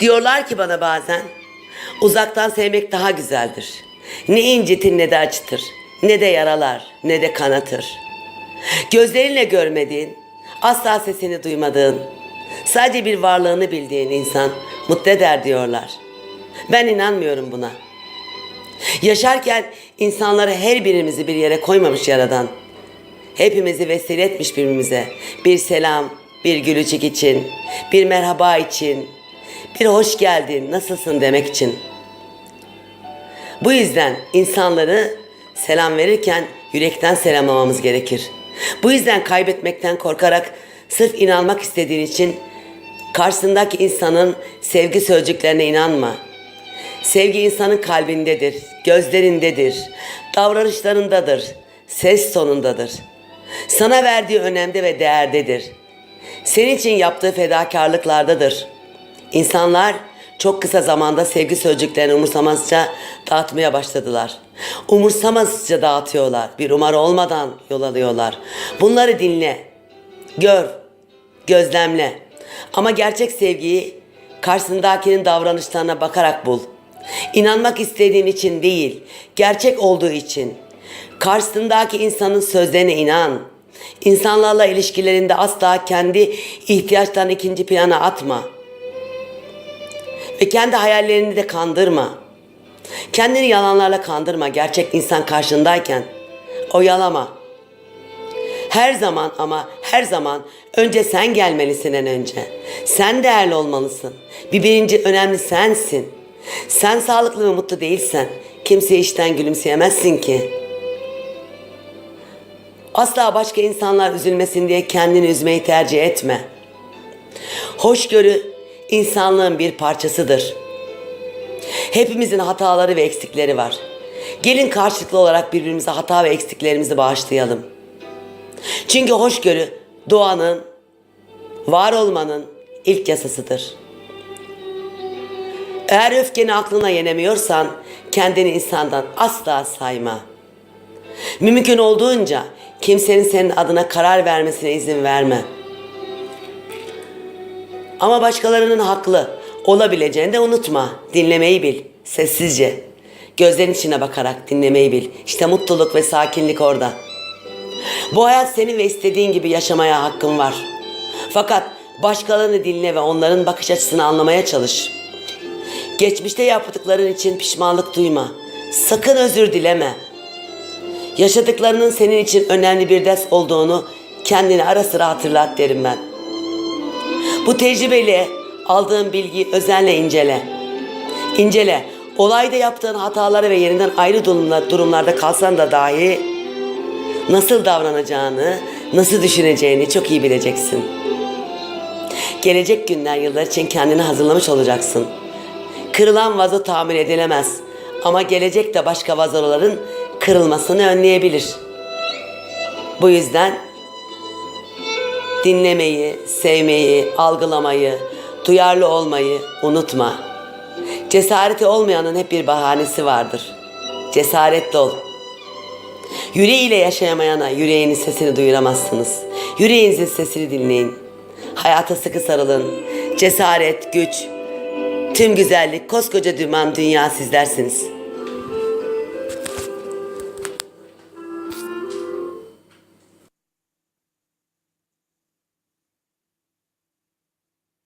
Diyorlar ki bana bazen uzaktan sevmek daha güzeldir. Ne incitir ne de acıtır. Ne de yaralar ne de kanatır. Gözlerinle görmediğin, asla sesini duymadığın, sadece bir varlığını bildiğin insan mutlu eder diyorlar. Ben inanmıyorum buna. Yaşarken insanları her birimizi bir yere koymamış yaradan. Hepimizi vesile etmiş birbirimize. Bir selam, bir gülücük için, bir merhaba için, bir hoş geldin, nasılsın demek için. Bu yüzden insanları selam verirken yürekten selamlamamız gerekir. Bu yüzden kaybetmekten korkarak sırf inanmak istediğin için karşısındaki insanın sevgi sözcüklerine inanma. Sevgi insanın kalbindedir, gözlerindedir, davranışlarındadır, ses tonundadır. Sana verdiği önemde ve değerdedir. Senin için yaptığı fedakarlıklardadır. İnsanlar çok kısa zamanda sevgi sözcüklerini umursamazca dağıtmaya başladılar. Umursamazca dağıtıyorlar. Bir umar olmadan yol alıyorlar. Bunları dinle, gör, gözlemle. Ama gerçek sevgiyi karşısındakinin davranışlarına bakarak bul. İnanmak istediğin için değil, gerçek olduğu için. Karşısındaki insanın sözlerine inan. İnsanlarla ilişkilerinde asla kendi ihtiyaçlarını ikinci plana atma. Ve kendi hayallerini de kandırma. Kendini yalanlarla kandırma gerçek insan karşındayken. Oyalama. Her zaman ama her zaman önce sen gelmelisin en önce. Sen değerli olmalısın. Bir birinci önemli sensin. Sen sağlıklı ve mutlu değilsen kimseye işten gülümseyemezsin ki. Asla başka insanlar üzülmesin diye kendini üzmeyi tercih etme. Hoşgörü insanlığın bir parçasıdır. Hepimizin hataları ve eksikleri var. Gelin karşılıklı olarak birbirimize hata ve eksiklerimizi bağışlayalım. Çünkü hoşgörü doğanın, var olmanın ilk yasasıdır. Eğer öfkeni aklına yenemiyorsan kendini insandan asla sayma. Mümkün olduğunca kimsenin senin adına karar vermesine izin verme. Ama başkalarının haklı olabileceğini de unutma. Dinlemeyi bil sessizce. Gözlerin içine bakarak dinlemeyi bil. İşte mutluluk ve sakinlik orada. Bu hayat senin ve istediğin gibi yaşamaya hakkın var. Fakat başkalarını dinle ve onların bakış açısını anlamaya çalış. Geçmişte yaptıkların için pişmanlık duyma. Sakın özür dileme. Yaşadıklarının senin için önemli bir ders olduğunu kendine ara sıra hatırlat derim ben. Bu tecrübeyle aldığın bilgiyi özenle incele. İncele. Olayda yaptığın hatalara ve yerinden ayrı durumlar, durumlarda kalsan da dahi nasıl davranacağını, nasıl düşüneceğini çok iyi bileceksin. Gelecek günler, yıllar için kendini hazırlamış olacaksın. Kırılan vazo tamir edilemez ama gelecek de başka vazoların kırılmasını önleyebilir. Bu yüzden dinlemeyi, sevmeyi, algılamayı, duyarlı olmayı unutma. Cesareti olmayanın hep bir bahanesi vardır. Cesaretli ol. Yüreğiyle yaşayamayana yüreğinin sesini duyuramazsınız. Yüreğinizin sesini dinleyin. Hayata sıkı sarılın. Cesaret, güç, tüm güzellik, koskoca düman dünya sizlersiniz.